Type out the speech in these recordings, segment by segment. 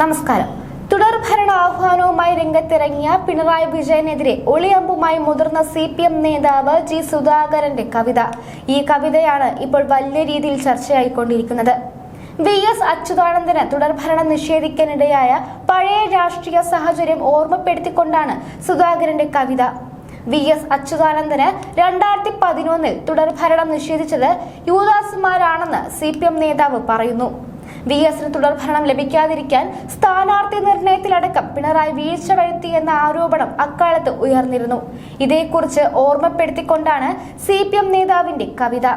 നമസ്കാരം. തുടർ ഭരണ ആഹ്വാനവുമായി രംഗത്തിറങ്ങിയ പിണറായി വിജയനെതിരെ ഒളിയമ്പുമായി മുതിർന്ന സി പി എം നേതാവ് ജി സുധാകരന്റെ കവിത. ഈ കവിതയാണ് ഇപ്പോൾ വലിയ രീതിയിൽ ചർച്ചയായിക്കൊണ്ടിരിക്കുന്നത്. വി എസ് അച്യുതാനന്ദന് തുടർഭരണം നിഷേധിക്കാനിടയായ പഴയ രാഷ്ട്രീയ സാഹചര്യം ഓർമ്മപ്പെടുത്തിക്കൊണ്ടാണ് സുധാകരന്റെ കവിത. വി എസ് അച്യുതാനന്ദന് രണ്ടായിരത്തി പതിനൊന്നിൽ തുടർഭരണം നിഷേധിച്ചത് യുവദാസുമാരാണെന്ന് സി പി എം നേതാവ് പറയുന്നു. വി എസിന് തുടർഭരണം ലഭിക്കാതിരിക്കാൻ സ്ഥാനാർത്ഥി നിർണയത്തിലടക്കം പിണറായി വീഴ്ച വരുത്തി എന്ന ആരോപണം അക്കാലത്ത് ഉയർന്നിരുന്നു. ഇതേക്കുറിച്ച് ഓർമ്മപ്പെടുത്തിക്കൊണ്ടാണ് സി പി എം നേതാവിന്റെ കവിത.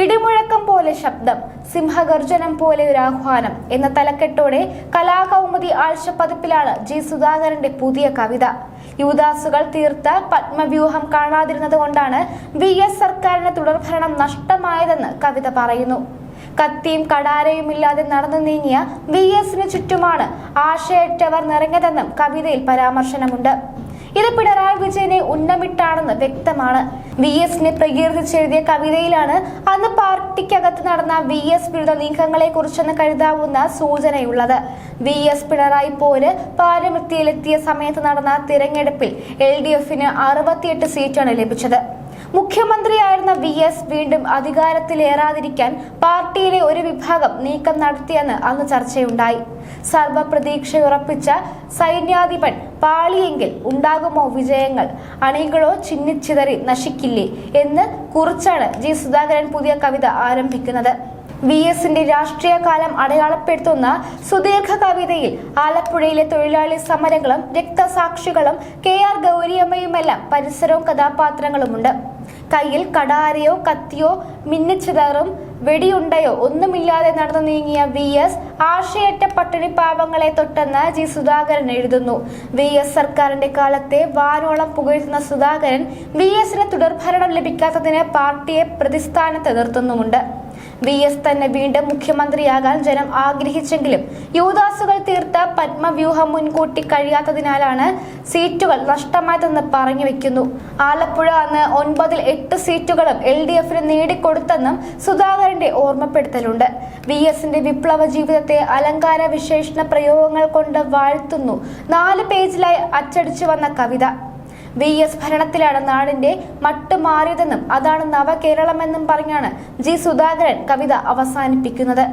ഇടിമുഴക്കം പോലെ ശബ്ദം സിംഹഗർജനം പോലെ ഒരു ആഹ്വാനം എന്ന തലക്കെട്ടോടെ കലാകൗമുദി ആഴ്ചപ്പതിപ്പിലാണ് ജി സുധാകരന്റെ പുതിയ കവിത. യുവദാസുകൾ തീർത്ത പത്മവ്യൂഹം കാണാതിരുന്നത് കൊണ്ടാണ് വി എസ് സർക്കാരിന് തുടർഭരണം നഷ്ടമായതെന്ന് കവിത പറയുന്നു. കത്തിയും കടാരയും ഇല്ലാതെ നടന്നു നീങ്ങിയ വി എസിന് ചുറ്റുമാണ് ആശയറ്റവർ നിറഞ്ഞതെന്നും കവിതയിൽ പരാമർശനമുണ്ട്. ഇത് പിണറായി വിജയനെ ഉന്നമിട്ടാണെന്ന് വ്യക്തമാണ്. വി എസിനെ പ്രകീർത്തിച്ചെഴുതിയ കവിതയിലാണ് അന്ന് പാർട്ടിക്കകത്ത് നടന്ന വി എസ് വിരുദ്ധ നീക്കങ്ങളെ കുറിച്ചെന്ന് കരുതാവുന്ന സൂചനയുള്ളത്. വി എസ് പിണറായി പോര് പാരമൃത്തിയിലെത്തിയ സമയത്ത് നടന്ന തിരഞ്ഞെടുപ്പിൽ എൽ ഡി എഫിന് അറുപത്തിയെട്ട് സീറ്റാണ് ലഭിച്ചത്. മുഖ്യമന്ത്രിയായിരുന്ന വി എസ് വീണ്ടും അധികാരത്തിലേറാതിരിക്കാൻ പാർട്ടിയിലെ ഒരു വിഭാഗം നീക്കം നടത്തിയെന്ന് അന്ന് ചർച്ചയുണ്ടായി. സർവപ്രതീക്ഷയുറപ്പിച്ച സൈന്യാധിപൻ പാളിയെങ്കിൽ ഉണ്ടാകുമോ വിജയങ്ങൾ? അണികളോ ചിന്നിച്ചിതറി നശിക്കില്ലേ എന്ന് കുറിച്ചാണ് ജി സുധാകരൻ പുതിയ കവിത ആരംഭിക്കുന്നത്. വി എസിന്റെ രാഷ്ട്രീയ കാലം അടയാളപ്പെടുത്തുന്ന സുദീർഘ കവിതയിൽ ആലപ്പുഴയിലെ തൊഴിലാളി സമരങ്ങളും രക്തസാക്ഷികളും കെ ആർ ഗൗരിയമ്മയുമെല്ലാം പരിസരവും കഥാപാത്രങ്ങളുമുണ്ട്. കയ്യിൽ കടാരയോ കത്തിയോ മിന്നിച്ചതറും വെടിയുണ്ടയോ ഒന്നുമില്ലാതെ നടന്നു നീങ്ങിയ വി എസ് ആശയറ്റ പട്ടിണി പാവങ്ങളെ തൊട്ടെന്ന് ജി സുധാകരൻ എഴുതുന്നു. വി എസ് സർക്കാരിന്റെ കാലത്തെ വാനോളം പുകഴ്ത്തുന്ന സുധാകരൻ വി എസിന് തുടർഭരണം ലഭിക്കാത്തതിന് പാർട്ടിയെ പ്രതിസ്ഥാനത്ത് നിർത്തുന്നുമുണ്ട്. വി എസ് തന്നെ വീണ്ടും മുഖ്യമന്ത്രിയാകാൻ ജനം ആഗ്രഹിച്ചെങ്കിലും യുവദാസുകൾ തീർത്ത പത്മവ്യൂഹം മുൻകൂട്ടി കഴിയാത്തതിനാലാണ് സീറ്റുകൾ നഷ്ടമായതെന്ന് പറഞ്ഞു വെക്കുന്നു. ആലപ്പുഴ അന്ന് ഒൻപതിൽ എട്ട് സീറ്റുകളും എൽ ഡി എഫിന് നേടിക്കൊടുത്തെന്നും സുധാകരന്റെ ഓർമ്മപ്പെടുത്തലുണ്ട്. വി എസിന്റെ വിപ്ലവ ജീവിതത്തെ അലങ്കാര വിശേഷണ പ്രയോഗങ്ങൾ കൊണ്ട് വാഴ്ത്തുന്നു. നാല് പേജിലായി അച്ചടിച്ചു വന്ന കവിത. വി എസ് ഭരണത്തിലാണ് നാടിന്റെ മട്ട് മാറിയതെന്നും അതാണ് നവകേരളമെന്നും പറഞ്ഞാണ് ജി സുധാകരൻ കവിത അവസാനിപ്പിക്കുന്നത്.